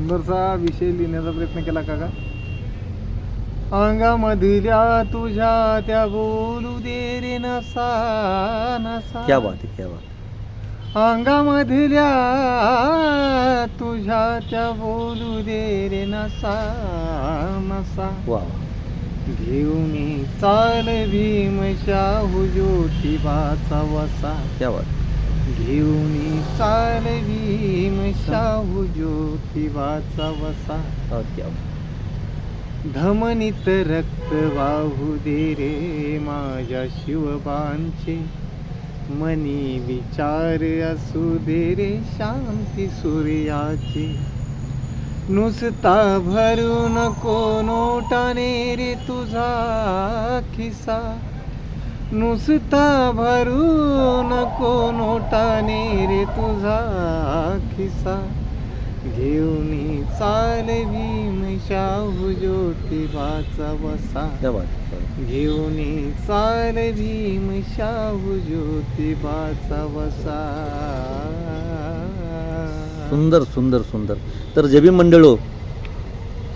सुंदरसा विषय लिहिण्याचा प्रयत्न केला काका. अंगामधल्या तुझ्या त्या बोलू दे रे नसा नसा. क्या बात आहे क्या बात अंगामधल्या तुझ्या त्या बोलू दे रे नसा नसा. वा वा. घेऊन चाल भीम शाहू ज्योतिबाचा वसा. क्या बात घेऊन चाल भीम शाहू ज्योतिबाचा वसा बात. धमनीत रक्त वाहू दे रे माझ्या शिवबांचे. मनी विचार असू दे रे शांती सूर्याचे. नुसता भरू नको नोटाने रे तुझा खिसा. नुसता भरू नको नोटाने रे तुझा खिसा. घेऊन चाल भीम शाहू ज्योतिबाचा वसा घेऊन चाल भीम शाहू ज्योतिबाचा वसा. सुंदर सुंदर सुंदर. तर जबी मंडळो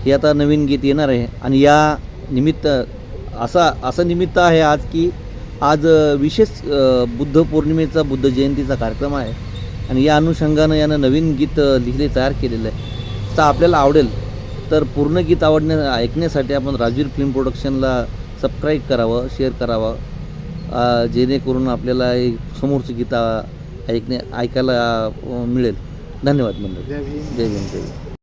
हे आता नवीन गीत येणार आहे आणि या निमित्त असा असं निमित्त आहे आज की आज विशेष बुद्ध पौर्णिमेचा बुद्ध जयंतीचा कार्यक्रम आहे. आणि या अनुषंगानं यानं नवीन गीत लिहिले तयार केलेलं आहे. तर आपल्याला आवडेल. तर पूर्ण गीत आवडण्या ऐकण्यासाठी आपण राजवीर फिल्म प्रोडक्शनला सबस्क्राईब करावं शेअर करावं. जेणेकरून आपल्याला समोरचं गीत ऐकणे ऐकायला मिळेल. धन्यवाद मंडळी. जय जय भीम जय भीम.